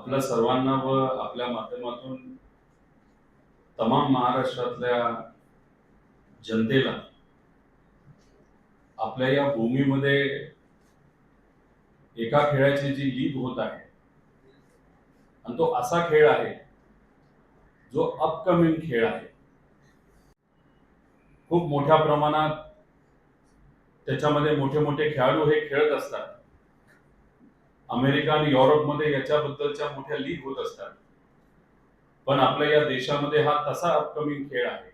आपल्या सर्वांना व आपल्या माध्यमातून तमाम महाराष्ट्रातल्या जनतेला आपल्या या भूमीमध्ये एका खेळाची जी लीग होत आहे आणि तो असा खेळ आहे जो अपकमिंग खेळ आहे. खूप मोठ्या प्रमाणात त्याच्यामध्ये मोठे मोठे खेळाडू हे खेळत असतात. अमेरिका आणि युरोपमध्ये याच्याबद्दलच्या मोठ्या लीग होत असतात. पण आपल्या या देशामध्ये हा तसा अपकमिंग खेळ आहे.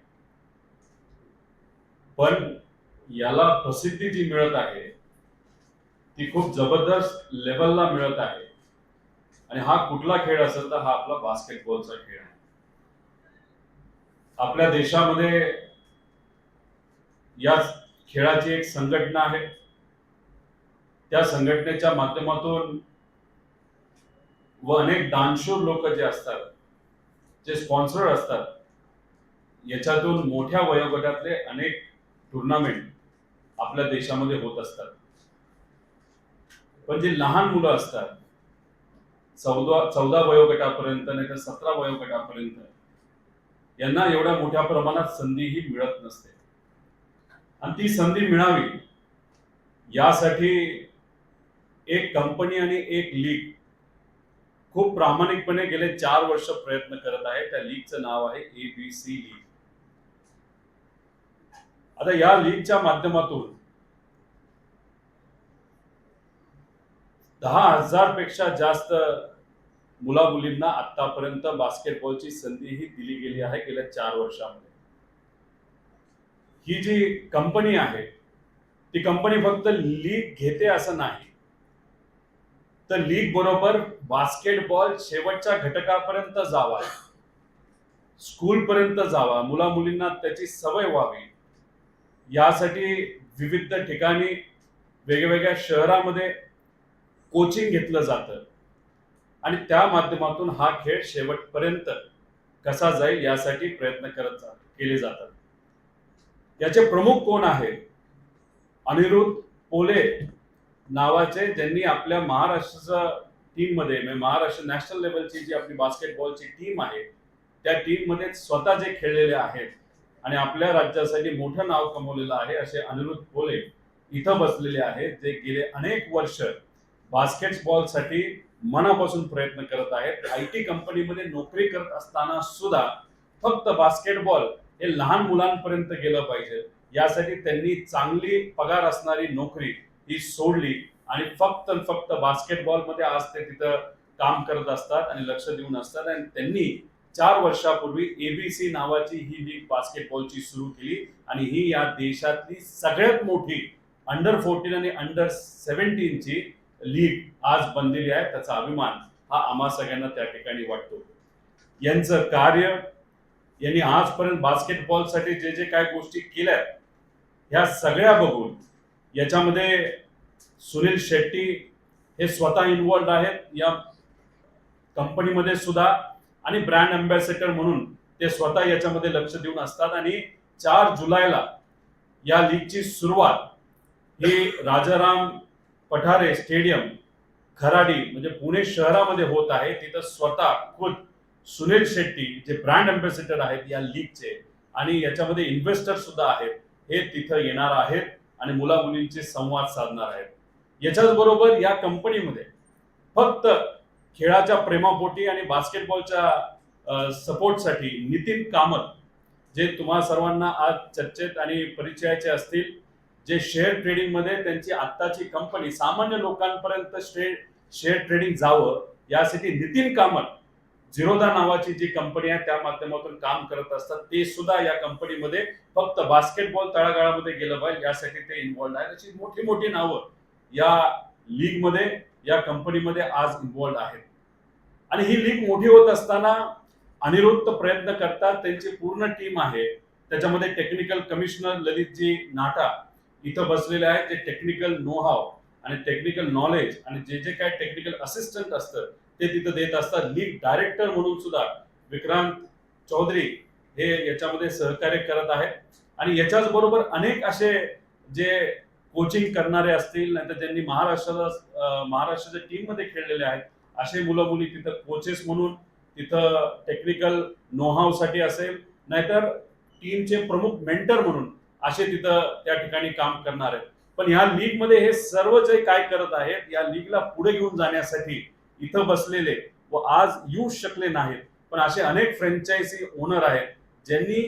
पण याला प्रसिद्धी जी मिळत आहे ती खूप जबरदस्त लेवलला मिळत आहे. आणि हा कुठला खेळ असेल तर हा आपला बास्केटबॉलचा खेळ आहे. आपल्या देशामध्ये या खेळाची एक संघटना आहे. त्या संघटनेच्या माध्यमातून व अनेक दानशूर लोक जे असतात जे स्पॉन्सर असतात याच्यातून मोठ्या वयोगटातले अनेक टुर्नामेंट आपल्या देशामध्ये होत असतात. पण जी लहान मुलं असतात चौदा चौदा वयोगटापर्यंत नाही तर सतरा वयोगटापर्यंत यांना एवढ्या मोठ्या प्रमाणात संधीही मिळत नसते. आणि ती संधी मिळावी यासाठी एक कंपनी आणि एक लीग खूप प्रामाणिकपणे गेले चार वर्ष प्रयत्न करत आहे. त्या लीगचं नाव आहे ए बी सी लीग आता या लीगच्या माध्यमातून दहा हजारपेक्षा जास्त मुला मुलींना आतापर्यंत बास्केटबॉलची संधीही दिली गेली आहे गेल्या चार वर्षामध्ये. ही जी कंपनी आहे ती कंपनी फक्त लीग घेते असं नाही. तर लीग बरोबर बास्केटबॉल शेवटच्या घटकापर्यंत जावा. स्कूल पर्यंत जावा. मुला मुलींना त्याची सवय व्हावी. यासाठी विविध ठिकाणी वेगवेगळ्या शहरामध्ये कोचिंग घेतलं जातं. आणि त्या माध्यमातून हा खेळ शेवटपर्यंत कसा जाईल यासाठी प्रयत्न करत जा- केले जातात. याचे प्रमुख कोण आहे अनिरुद्ध पोले नावाचे ज्यांनी आपल्या महाराष्ट्राच्या टीममध्ये म्हणजे महाराष्ट्र नॅशनल लेवलची जी आपली बास्केटबॉलची टीम आहे त्या टीममध्ये स्वतः जे खेळलेले आहेत आणि आपल्या राज्यासाठी मोठं नाव कमवलेलं आहे असे अनिरुद्ध पोले इथं बसलेले आहेत जे गेले अनेक वर्ष बास्केटबॉलसाठी मनापासून प्रयत्न करत आहेत. आय टी कंपनीमध्ये नोकरी करत असताना सुद्धा फक्त बास्केटबॉल हे लहान मुलांपर्यंत गेलं पाहिजे. यासाठी त्यांनी चांगली पगार असणारी नोकरी ही सोडली आणि फक्त फक्त बास्केटबॉलमध्ये आज ते तिथं काम करत असतात आणि लक्ष देऊन असतात. आणि त्यांनी चार वर्षापूर्वी एबीसी नावाची ही लीग बास्केटबॉलची सुरू केली आणि ही या देशातली सगळ्यात मोठी अंडर फोर्टीन आणि अंडर सेव्हन्टीनची लीग आज बनलेली आहे त्याचा अभिमान हा आम्हा सगळ्यांना त्या ठिकाणी वाटतो. यांचं कार्य यांनी आजपर्यंत बास्केटबॉलसाठी जे जे काय गोष्टी केल्या ह्या सगळ्या बघून याच्यामध्ये सुनील शेट्टी हे स्वतः इन्वॉल्ड आहेत. या कंपनीमध्ये सुद्धा आणि ब्रँड अम्बॅसेडर म्हणून ते स्वतः याच्यामध्ये लक्ष देऊन असतात. आणि चार जुलैला या लीगची सुरुवात ही राजाराम पठारे स्टेडियम खराडी म्हणजे पुणे शहरामध्ये होत आहे. तिथं स्वतः खुद सुनील शेट्टी जे ब्रँड अम्बॅसेडर आहेत या लीगचे आणि याच्यामध्ये इन्व्हेस्टर सुद्धा आहेत. हे तिथं येणार आहेत. आणि मुला मुलींचे संवाद साधणार आहेत. याच्याच बरोबर या कंपनीमध्ये फक्त खेळाच्या प्रेमापोटी आणि बास्केटबॉलच्या सपोर्टसाठी नितीन कामत जे तुम्हा सर्वांना आज चर्चेत आणि परिचयाचे असतील जे शेअर ट्रेडिंगमध्ये त्यांची आत्ताची कंपनी सामान्य लोकांपर्यंत शेअर शेअर ट्रेडिंग जावं यासाठी नितीन कामत झिरोदा नावाची जी कंपनी आहे त्या माध्यमातून काम करत असतात. ते सुद्धा या कंपनीमध्ये फक्त बास्केटबॉल तळागाळामध्ये गेलं पाहिजे यासाठी ते इन्व्हॉल्ड आहेत. अशी मोठी मोठी नावं या लीगमध्ये या कंपनीमध्ये आज इन्व्हॉल्ड आहेत. आणि ही लीग मोठी होत असताना अनिरुद्ध प्रयत्न करतात. त्यांची पूर्ण टीम आहे. त्याच्यामध्ये टेक्निकल कमिशनर ललितजी नाटा इथं बसलेले आहेत. जे टेक्निकल नो हाव आणि टेक्निकल नॉलेज आणि जे जे काय टेक्निकल असिस्टंट असतं ते तिथं देत असतात. लीग डायरेक्टर म्हणून सुद्धा विक्रांत चौधरी हे याच्यामध्ये सहकार्य करत आहेत. आणि याच्याच बरोबर अनेक असे जे कोचिंग करणारे असतील नाहीतर ज्यांनी महाराष्ट्राला महाराष्ट्राच्या टीममध्ये खेळलेले आहेत असे मुलं मुली तिथं कोचेस म्हणून तिथं टेक्निकल नोहावसाठी असेल नाहीतर टीमचे प्रमुख मेंटर म्हणून असे तिथं त्या ठिकाणी काम करणार आहेत. पण या लीगमध्ये हे सर्व जे काय करत आहेत या लीगला पुढे घेऊन जाण्यासाठी इथं बसलेले व आज येऊ शकले नाहीत. पण असे अनेक फ्रँचायझी ओनर आहेत ज्यांनी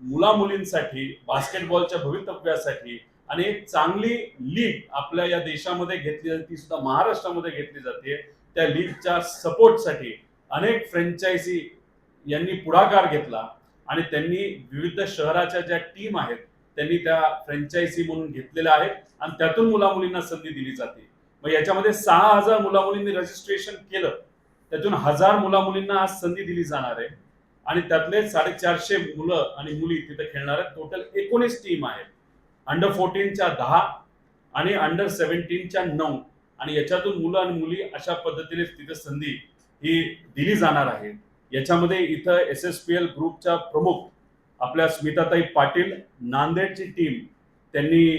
मुला मुलींसाठी बास्केटबॉलच्या भवितव्यासाठी आणि एक चांगली लीग आपल्या या देशामध्ये घेतली जाते ती सुद्धा महाराष्ट्रामध्ये घेतली जाते. त्या लीगच्या सपोर्टसाठी अनेक फ्रँचायझी यांनी पुढाकार घेतला आणि त्यांनी विविध शहराच्या ज्या टीम आहेत त्यांनी त्या फ्रँचायझी म्हणून घेतलेल्या आहेत आणि त्यातून मुला मुलींना संधी दिली जाते. मग याच्यामध्ये सहा हजार मुला मुलींनी रजिस्ट्रेशन केलं. त्यातून हजार मुला मुलींना आज संधी दिली जाणार आहे. आणि त्यातले साडेचारशे मुलं आणि मुली तिथे खेळणार आहेत. टोटल एकोणीस टीम आहेत. अंडर फोर्टीनच्या दहा आणि अंडर सेव्हन्टीनच्या नऊ. आणि याच्यातून मुलं आणि मुली अशा पद्धतीने तिथे संधी ही दिली जाणार आहे. याच्यामध्ये इथं एस एस पी एल ग्रुपच्या प्रमुख आपल्या स्मिताताई पाटील नांदेडची टीम त्यांनी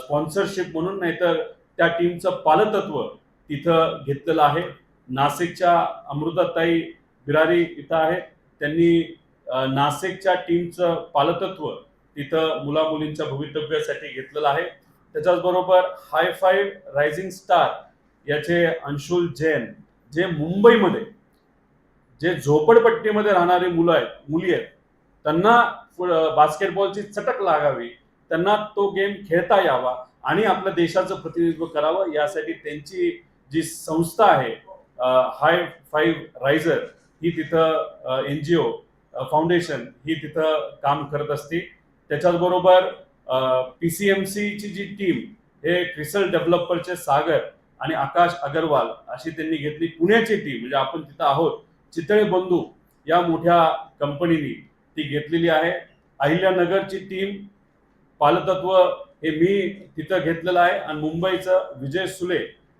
स्पॉन्सरशिप म्हणून नाहीतर त्या टीमचं पालतत्व तिथं घेतलेलं आहे. नाशिकच्या अमृताताई बिरारी इथं आहे त्यांनी नाशिकच्या टीमचं पालतत्व तिथं मुलामुलींच्या भवितव्यासाठी घेतलेलं आहे. त्याच्याचबरोबर हाय फाईव्ह रायझिंग स्टार याचे अंशुल जैन जे मुंबईमध्ये जे झोपडपट्टीमध्ये राहणारी मुलं आहेत मुली आहेत त्यांना बास्केटबॉलची चटक लागावी. त्यांना तो गेम खेळता यावा आणि आपल्या देशाचं प्रतिनिधित्व करावं यासाठी त्यांची जी संस्था आहे हाय फाईव्ह रायझर ही तिथं एन जी ओ फाउंडेशन ही तिथं काम करत असते. त्याच्याचबरोबर पी सी एम सीची जी टीम हे क्रिसल डेव्हलपरचे सागर आणि आकाश अगरवाल अशी त्यांनी घेतली पुण्याची टीम म्हणजे आपण तिथं आहोत. चितळे बंधू या मोठ्या कंपनीनी ती घेतलेली आहे. अहिल्यानगरची टीम पालतत्व हे मी तिथं घेतलेलं आहे. आणि मुंबईचं विजय सुले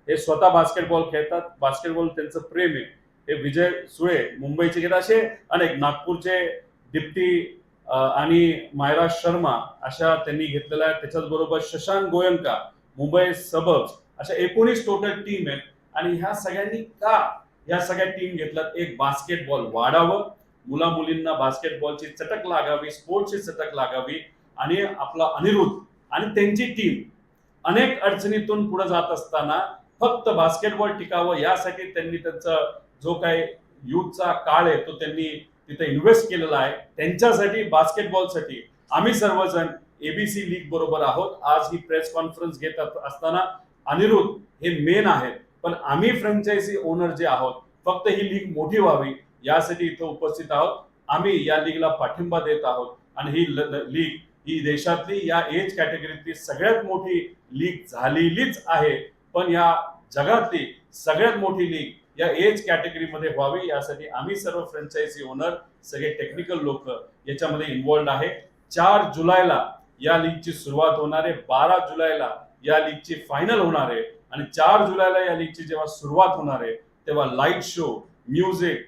हे स्वतः बास्केटबॉल खेळतात. बास्केटबॉल त्यांचं प्रेम आहे. हे विजय सुळे मुंबईचे घेतात असे अनेक नागपूरचे दिप्ती आणि मायरा शर्मा अशा त्यांनी घेतलेल्या आहेत. त्याच्याच बरोबर शशांक गोयंका मुंबई सबब्स अशा एकोणीस टोटल टीम आहेत. आणि ह्या सगळ्यांनी का ह्या सगळ्या टीम घेतल्यात? एक बास्केटबॉल वाढावं. मुला मुलींना बास्केटबॉलची चटक लागावी स्पोर्ट्सची चटक लागावी आणि आपला अनिरुद्ध आणि त्यांची टीम अनेक अडचणीतून पुढे जात असताना फक्त बास्केटबॉल टिकावं यासाठी त्यांनी त्यांचा जो काही युथचा काळ आहे तो त्यांनी तिथे इन्व्हेस्ट केलेला आहे. त्यांच्यासाठी बास्केटबॉलसाठी आम्ही सर्वजण एबीसी लीग बरोबर आहोत. आज ही प्रेस कॉन्फरन्स घेत असताना अनिरुद्ध हे मेन आहेत. पण आम्ही फ्रँचायझी ओनर जे आहोत फक्त ही लीग मोठी व्हावी यासाठी इथं उपस्थित आहोत. आम्ही या लीगला पाठिंबा देत आहोत. आणि ही ल- लीग ही देशातली या एज कॅटेगरीतली सगळ्यात मोठी लीग झालेलीच आहे. पण या जगातली सगळ्यात मोठी लीग या एज कॅटेगरीमध्ये व्हावी यासाठी आम्ही सर्व फ्रँचायझी ओनर सगळे टेक्निकल लोक याच्यामध्ये इन्वॉल्ड आहे. चार जुलैला या लीगची सुरुवात होणार आहे. बारा जुलैला या लीगची फायनल होणार आहे. आणि चार जुलैला या लीगची जेव्हा सुरुवात होणार आहे तेव्हा लाइट शो म्युझिक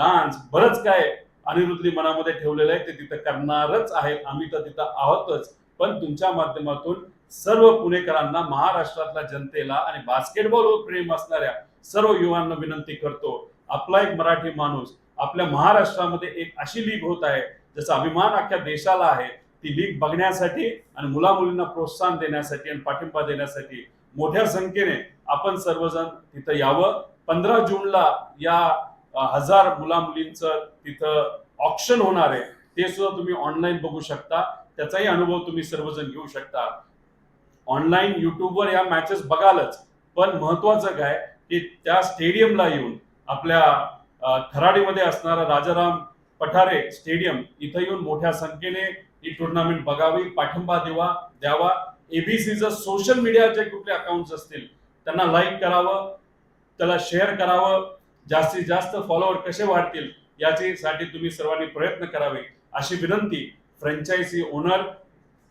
डान्स बरंच काय अनिरुद्धी मनामध्ये ठेवलेलं आहे ते तिथं करणारच आहेत आम्ही तर तिथं आहोतच. पण तुमच्या माध्यमातून सर्व पुणेकरांना महाराष्ट्रातल्या जनतेला आणि बास्केटबॉलवर प्रेम असणाऱ्या सर्व युवांना विनंती करतो. आपला एक मराठी माणूस आपल्या महाराष्ट्रामध्ये एक अशी लीग होत आहे जसा अभिमान अख्ख्या देशाला आहे ती लीग बघण्यासाठी आणि मुला मुलींना प्रोत्साहन देण्यासाठी आणि पाठिंबा देण्यासाठी मोठ्या संख्येने आपण सर्वजण तिथं यावं. पंधरा जूनला या हजार मुला मुलींचं तिथं ऑप्शन होणार आहे ते सुद्धा तुम्ही ऑनलाईन बघू शकता. त्याचाही अनुभव तुम्ही सर्वजण घेऊ शकता. ऑनलाईन युट्यूबवर या मॅचेस बघालच. पण महत्वाचं काय की त्या स्टेडियमला येऊन आपल्या अ, खराडीमध्ये असणारा राजाराम पठारे स्टेडियम इथं येऊन मोठ्या संख्येने ही टुर्नामेंट बघावी पाठिंबा देवा द्यावा. एबीसीचं सोशल मीडियाचे कुठले अकाउंट्स असतील त्यांना लाईक करावं त्याला शेअर करावं. जास्तीत जास्त फॉलोअर कसे वाढतील याची साठी तुम्ही सर्वांनी प्रयत्न करावे. अशी विनंती फ्रँचायझी ओनर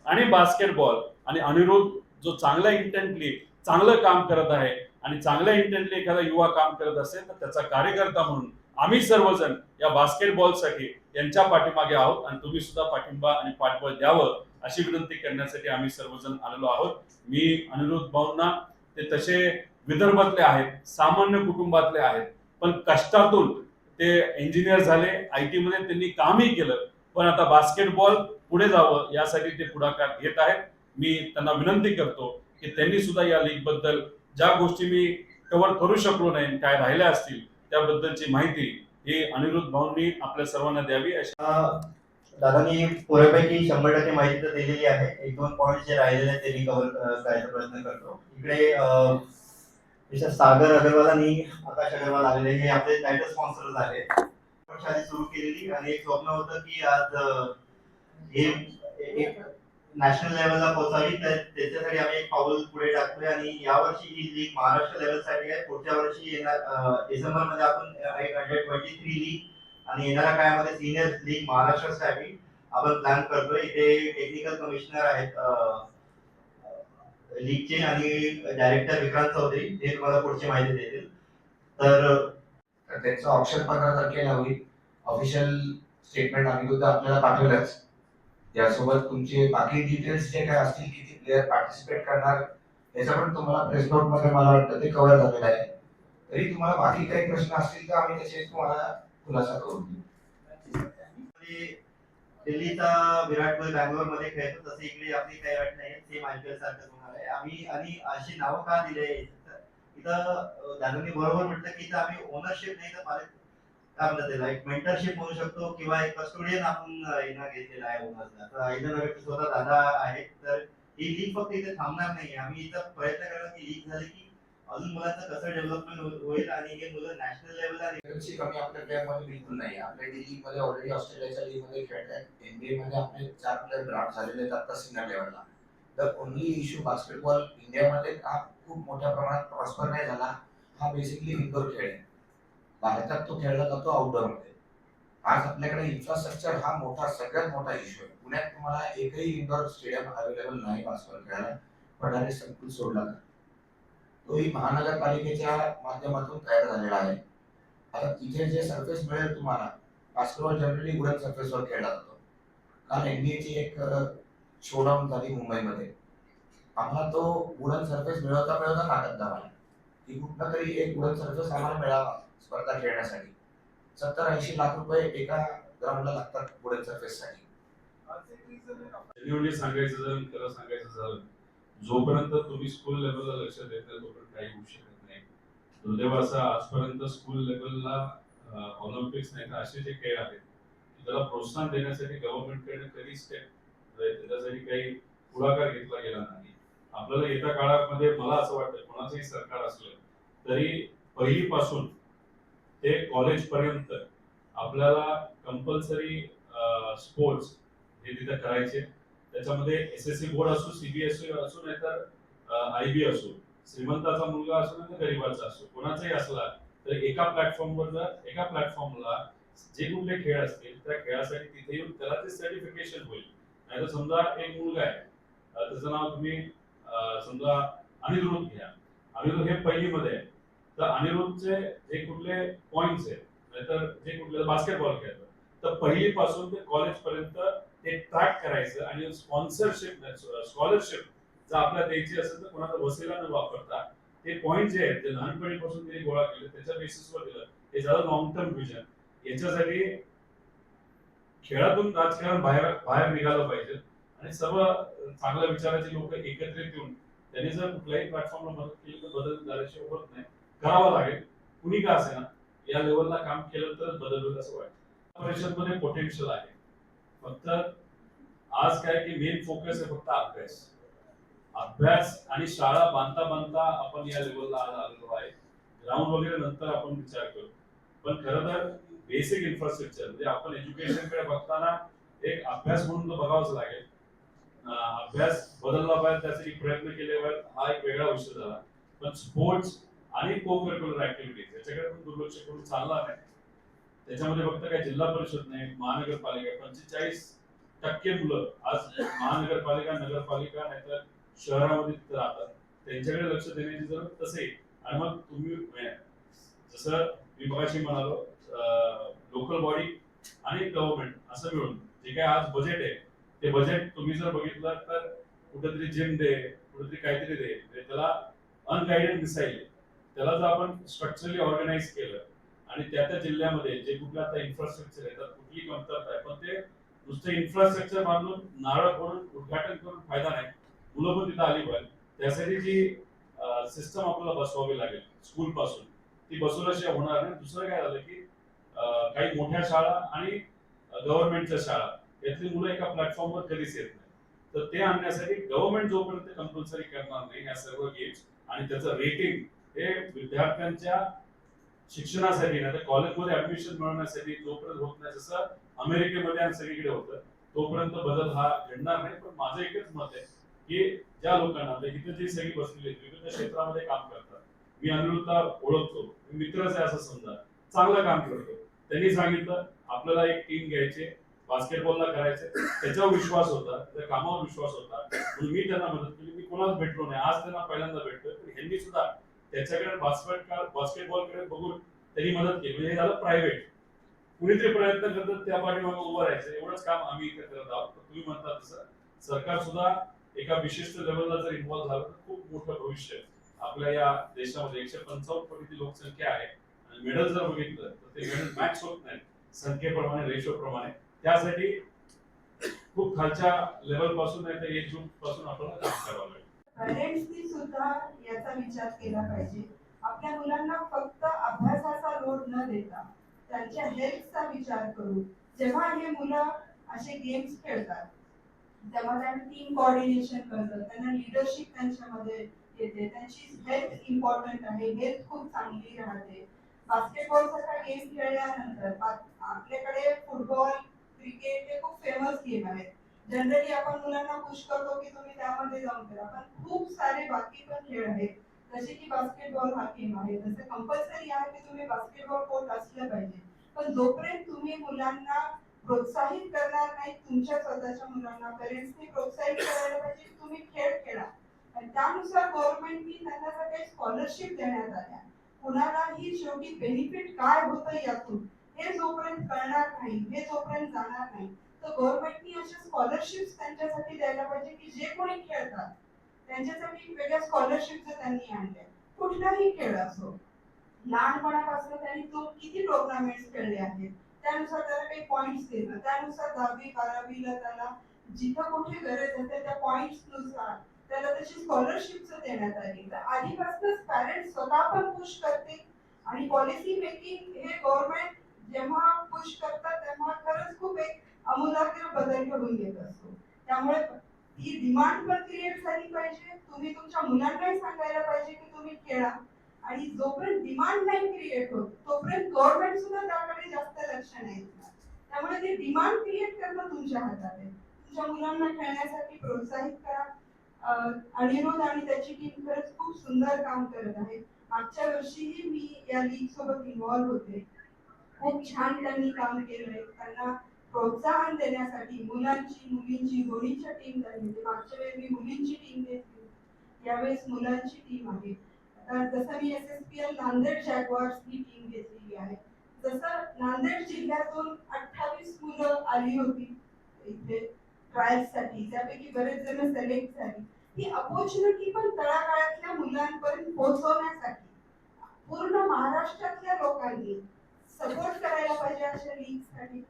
आणि बास्केटबॉल आणि अनिरुद्ध जो चांगला इंटेंटली चांगलं काम करत आहे आणि चांगल्या इंटेंटली एखादा युवा काम करत असेल तर त्याचा कार्यकर्ता म्हणून आम्ही सर्वजण या बास्केटबॉलसाठी यांच्या पाठीमागे आहोत आणि तुम्ही सुद्धा पाठिंबा आणि पाठबळ द्यावं अशी विनंती करण्यासाठी आम्ही सर्वजण आलेलो आहोत. मी अनिरुद्ध भाऊंना ते तसे विदर्भातले आहेत सामान्य कुटुंबातले आहेत पण कष्टातून ते इंजिनियर झाले आय टी मध्ये त्यांनी कामही केलं. पण आता बास्केटबॉल पुढे जावं यासाठी ते पुढाकार घेत आहेत. मी त्यांना विनंती करतो की त्यांनी सुद्धा या लीगबद्दल ज्या गोष्टी मी कव्हर करू शकलो नाही काय राहिल्या असतील त्याबद्दलची माहिती ही अनिरुद्ध भाऊंनी आपल्या सर्वांना द्यावी. अशा अं, दादांनी पुरेपैकी शंभर टक्के माहिती तर दिलेली आहे. एक दोन पॉईंट जे राहिलेले ते रिकव्हर करायचा प्रयत्न करतो. इकडे अं, सागर अग्रवाल आणि आकाश अग्रवाल आलेले हे आपले टायटल स्पॉन्सर झाले. वर्ष सुरू केलेली आणि एक स्वप्न होतं की आज हे एक नॅशनल लेवलला पोहोचावी. तर त्याच्यासाठी आम्ही एक पाऊल पुढे टाकतोय आणि यावर्षी ही लीग महाराष्ट्र लेवलसाठी आहे पुढच्या वर्षी येणार डिसेंबरमध्ये आपण एक हंड्रेड ट्वेंटी थ्री लीग आणि येणाऱ्या काळामध्ये सिनियर लीग महाराष्ट्रासाठी आपण प्लॅन करतोय. इथे टेक्निकल कमिशनर आहेत लीगचे आणि डायरेक्टर विक्रांत चौधरी ते तुम्हाला पुढची माहिती देतील. तर त्याचं ऑप्शन पंधरा तारखेला होईल ऑफिशियल स्टेटमेंट आम्ही सुद्धा आपल्याला पाठवलंच. त्यासोबत तुमचे बाकी डिटेल्स जे काय असतील किती प्लेअर पार्टिसिपेट करणार याचं पण तुम्हाला प्रेस नोटमध्ये मला वाटतं ते कव्हर झालेलं आहे. तरी तुम्हाला बाकी काही प्रश्न असतील तर आम्ही तसे तुम्हाला खुलासा करून देऊ. दिल्लीचा विराट कोहली बँगलोरमध्ये खेळतो तसे इकडे आपली काही अट नाही सेम आय पी एल सारखं होणार आहे. आम्ही आणि अशी नावं का दिले इथं दादांनी बरोबर म्हटलं की इथं आम्ही ओनरशिप नाही तर मालक काम त्याला? एक मेंटरशिप म्हणू शकतो किंवा एक कस्टोडियन आपण यांना घेतलेला आहे ओनरला तर आयदन स्वतः दादा आहेत तर ही लीग फक्त इथे थांबणार नाही आम्ही इथं प्रयत्न करणार की लीग झाली की अजून मुलांचं कसं डेव्हलपमेंट हो-, होईल आणि हे मुलं नॅशनल लेवलला ची कमी आपल्या प्लेअरमध्ये बिलकुल नाही. आपल्या डी मध्ये ऑलरेडी ऑस्ट्रेलियाच्या लीगमध्ये खेळत एनबीए मध्ये आपले चार प्लेअर ड्राफ्ट झालेले आहेत आता सिनियर लेवलला तर ओनली इश्यू बास्केटबॉल इंडियामध्ये हा खूप मोठ्या प्रमाणात प्रॉस्पर नाही झाला. हा बेसिकली इनडोर खेळ आहे. भारतात तो खेळला जातो आउटडोरमध्ये आज आपल्याकडे इन्फ्रास्ट्रक्चर हा मोठा सगळ्यात मोठा इश्यू आहे. पुण्यात तुम्हाला एकही इंडोर स्टेडियम अवेलेबल नाही बास्केटबॉल खेळायला. पठारे संकुल सोडला तोही महानगरपालिकेच्या माध्यमातून तयार झालेला आहे. आता तिथे जे सरफेस मिळेल तुम्हाला बास्केटबॉल जनरली वुडन सरफेसवर खेळला जातो. काल एनडीएची ची एक शोडाऊन झाली मुंबईमध्ये. आम्हाला तो वुडन सरफेस मिळवता मिळवता नाटक दाबाला की कुठला तरी एक वुडन सरफेस आम्हाला मिळावा स्पर्धा खेळण्यासाठी. सत्तर ऐंशी लाख रुपये एका ग्राउंडला लागतात वुडन सरफेससाठी जेन्युअनली सांगायचं झालं खरं सांगायचं झालं जोपर्यंत तुम्ही स्कूल लेवलला लक्ष देत नाही तोपर्यंत काही होऊ शकत नाही. दुर्दैव असं आजपर्यंत स्कूल लेवलला ऑलिम्पिक्स नाही तर असे जे खेळ आहेत त्याला प्रोत्साहन देण्यासाठी गव्हर्नमेंटकडे कधी स्टेप त्याच्यासाठी काही पुढाकार घेतला गेला नाही. आपल्याला येत्या काळामध्ये मला असं वाटतं कोणाचंही सरकार असलं तरी पहिलीपासून ते कॉलेज पर्यंत आपल्याला कंपल्सरी स्पोर्ट्स हे तिथे करायचे. त्याच्यामध्ये एस एस सी बोर्ड असो सीबीएसई असो नाहीतर आय बी असो. श्रीमंताचा मुलगा असो नाही तर गरीबाचा असो. कोणाचाही असला तर एका प्लॅटफॉर्मवर जर एका प्लॅटफॉर्मला जे कुठले खेळ असतील त्या खेळासाठी तिथे येऊन त्याला ते सर्टिफिकेशन होईल. नाहीतर समजा एक मुलगा आहे त्याचं नाव तुम्ही समजा अनिरुद्ध घ्या. अनिरुद्ध हे पहिलीमध्ये आहे. तर अनिरुद्धचे जे कुठले पॉइंट्स आहेत नाहीतर जे कुठले बास्केटबॉल खेळतात तर पहिलीपासून ते कॉलेज पर्यंत ते ट्रॅक करायचं आणि स्पॉन्सरशिप स्कॉलरशिप जर आपल्याला द्यायची असेल तर कोणाचा वसेला न वापरता ते पॉईंट जे आहेत ते लहानपणीपासून त्यांनी गोळा केले त्याच्या बेसिसवर दिलं. हे झालं लॉंग टर्म विजन याच्यासाठी खेळातून राजकारण बाहेर बाहेर निघालं पाहिजे. आणि सर्व चांगल्या विचाराचे लोक एकत्रित येऊन त्यांनी जर कुठल्याही प्लॅटफॉर्मला मदत केली तर बदल झाल्याशिवाय होत नाही. करावं लागेल. कुणी का असेना? या लेवलला काम केलं तरच बदल होईल असं वाटतं. परिषदमध्ये पोटेन्शियल आहे. फक्त आज काय की मेन फोकस आहे फक्त अभ्यास. अभ्यास आणि शाळा बांधता बांधता आपण या लेवलला आज आलेलो आहे. ग्राउंड वगैरे नंतर आपण विचार करू. पण खर तर बेसिक इन्फ्रास्ट्रक्चर म्हणजे आपण एज्युकेशनकडे बघताना एक अभ्यास म्हणून तो बघावाच लागेल. अभ्यास बदलला पाहिजे त्यासाठी प्रयत्न केले पाहिजे हा एक वेगळा विषय झाला. पण स्पोर्ट्स आणि को करिक्युलर ऍक्टिव्हिटीज याच्याकडे पण दुर्लक्ष करून चालणार नाही. त्याच्यामध्ये फक्त काय जिल्हा परिषद नाही महानगरपालिका पंचेचाळीस टक्के मुलं आज महानगरपालिका नगरपालिका नाहीतर शहरामध्ये तिथे राहतात. त्यांच्याकडे लक्ष देण्याची जरूरत तसे. आणि मग तुम्ही म्हणजे जसं मी मगाशी म्हणालो लोकल बॉडी आणि गव्हर्नमेंट असं मिळून जे काय आज बजेट आहे ते बजेट तुम्ही जर बघितलं तर कुठेतरी जिम दे कुठेतरी काहीतरी दे म्हणजे त्याला अनगायडेड मिसाईल त्याला जर आपण स्ट्रक्चरली ऑर्गनाईज केलं आणि त्या त्या जिल्ह्यामध्ये जे कुठलं आता इन्फ्रास्ट्रक्चर आहे त्यात कुठली कमतरता आहे पण ते नुसतं इन्फ्रास्ट्रक्चर बांधून नारळ करून उद्घाटन करून फायदा नाही. मुलं पण तिथं आली पाहिजे त्यासाठी जी सिस्टम आपल्याला बसवावी लागेल स्कूल पासून ती बसवल्याशिवाय होणार नाही. दुसरं काय झालं की काही मोठ्या शाळा आणि गव्हर्नमेंटच्या शाळा यातली मुलं एका प्लॅटफॉर्मवर कधीच येत नाही. तर ते आणण्यासाठी गव्हर्नमेंट जोपर्यंत कंपल्सरी करणार नाही या सर्व गेम्स आणि त्याचं रेटिंग हे विद्यार्थ्यांच्या शिक्षणासाठी नाही तर कॉलेजमध्ये ऍडमिशन मिळवण्यासाठी जोपर्यंत होत नाही. जसं अमेरिकेमध्ये आणि सगळीकडे होतं तोपर्यंत बदल हा घडणार नाही. पण माझं एकच मत आहे की ज्या लोकांना म्हणजे इथं इथे जी सगळी बसलेली विविध क्षेत्रामध्ये काम करतात मी अनिरुद्धा ओळखतो मी मित्रच आहे असं समजा चांगलं काम करतो. त्यांनी सांगितलं आपल्याला एक टीम घ्यायची बास्केटबॉलला करायचे त्याच्यावर विश्वास होता त्या कामावर विश्वास होता. म्हणून मी त्यांना मदत केली. मी कोणाला भेटलो नाही. आज त्यांना पहिल्यांदा भेटतोय पण ह्यांनी सुद्धा त्याच्याकडे बास्केट बास्केटबॉलकडे बघून त्यांनी मदत केली. म्हणजे हे झालं प्रायव्हेट कुणीतरी प्रयत्न करतात त्या पाठीमागे उभं राहायचं. एवढंच काम आम्ही इथे करत आहोत. तुम्ही म्हणता तसं. सरकार सुद्धा एका विशिष्ट लेवलला जर इन्व्हॉल्व्ह झालं तर खूप मोठं भविष्य आपल्या या देशामध्ये. एकशे पंचावन्न कोटीची लोकसंख्या आहे. आणि मेडल जर बघितलं तर ते मेडल मॅच होत नाही. संख्येप्रमाणे रेशो प्रमाणे त्यासाठी खूप खालच्या लेवलपासून नाही तर एक जून पासून आपल्याला काम करावं लागेल. पेरेंट्सनी सुद्धा याचा विचार केला पाहिजे. आपल्या मुलांना फक्त अभ्यासाचा लोड न देता त्यांच्या हेल्थचा विचार करून जेव्हा हे मुलं असे गेम्स खेळतात तेव्हा त्यांना टीम कोऑर्डिनेशन करतं त्यांना लिडरशिप त्यांच्यामध्ये येते त्यांची हेल्थ इम्पॉर्टंट आहे हेल्थ खूप चांगली राहते. बास्केटबॉल सारखा गेम खेळल्यानंतर आपल्याकडे फुटबॉल क्रिकेट हे खूप फेमस गेम आहेत. जनरली आपण मुलांना खुश करतो की तुम्ही त्यामध्ये जाऊन करा. पण खूप सारे बाकी पण खेळ आहेत. जसे की बास्केटबॉल हा गेम आहे. जसं कंपल्सरी आहे की तुम्ही बास्केटबॉल कोर्ट असलं पाहिजे. पण जोपर्यंत तुम्ही मुलांना प्रोत्साहित करणार नाही तुमच्या स्वतःच्या मुलांना पेरेंट्सनी प्रोत्साहित करायला पाहिजे की तुम्ही खेळ खेळा. आणि त्यानुसार गव्हर्नमेंटनी त्यांना सर काही स्कॉलरशिप देण्यात आल्या. कुणालाही शेवटी बेनिफिट काय होतं यातून हे जोपर्यंत कळणार नाही हे जोपर्यंत जाणार नाही तर गव्हर्नमेंटनी अशा स्कॉलरशिप्स त्यांच्यासाठी द्यायला पाहिजे की जे कोणी खेळतात त्यांच्यासाठी वेगळ्या स्कॉलरशिप त्यांनी आणल्या. कुठलाही खेळ असो लहानपणापासून त्यांनी तो किती टुर्नामेंट्स खेळले आहेत त्यानुसार त्याला काही पॉइंट्स देणं त्यानुसार दहावी बारावीला त्याला जिथं कुठे गरज असते त्या पॉइंट्सनुसार त्याला तशी स्कॉलरशिप देण्यात आली. तर आधीपासूनच पॅरेंट्स स्वतः पण पुश करते आणि पॉलिसी मेकिंग हे गव्हर्नमेंट जेव्हा पुश करतात तेव्हा खरंच खूप एक आमूलाग्र बदल घडून येत असतो. त्यामुळे ती डिमांड पण क्रिएट झाली पाहिजे. तुम्ही तुमच्या मुलांनाही सांगायला पाहिजे की तुम्ही खेळा. आणि जोपर्यंत डिमांड नाही क्रिएट होत तोपर्यंत गव्हर्नमेंट सुद्धा त्याकडे जास्त लक्ष नाही त्यामुळे ते डिमांड क्रिएट करणं तुमच्या हातात आहे. तुमच्या मुलांना खेळण्यासाठी प्रोत्साहित करा. अनिरोध आणि त्याची टीम खरंच खूप सुंदर काम करत आहे. मागच्या वर्षीही मी या लीग सोबत इन्व्हॉल्व्ह होते. खूप छान त्यांनी काम केलंय. त्यांना प्रोत्साहन देण्यासाठी मुलांची मुलींची दोन्हीच्या टीम झाली मागच्या वेळी मी मुलींची टीम घेतली. यावेळेस मुलांची टीम आहे. आता जसं मी S S P L Nanded jaguars ही टीम घेतलेली आहे. जसं नांदेड जिल्ह्यातून अठ्ठावीस मुलं आली होती इथे ट्रायल्ससाठी त्यापैकी बरेच जण सिलेक्ट झाली. ही अपॉर्च्युनिटी पण तळागाळातल्या मुलांपर्यंत पोहोचवण्यासाठी पूर्ण महाराष्ट्रातल्या लोकांनी सपोर्ट करायला पाहिजे अशा लीगसाठी.